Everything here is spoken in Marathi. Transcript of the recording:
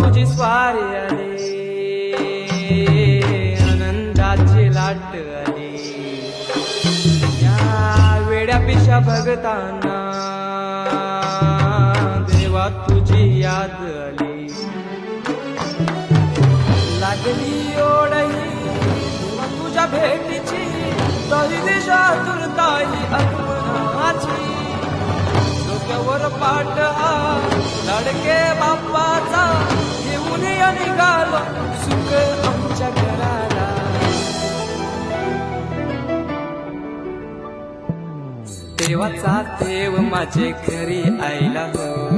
तुझी स्वारी आली आनंदाची लाट आली या वेड्या पिशा भगताना देवा तुझी याद आली लागली ओढही तुझ्या भेटीची तरी दिशा तुरताई आत्मनाची। डोक्यावर पाट हा निघालो सुख आमच्या घराला. देवाचा देव माझे घरी आईला हो.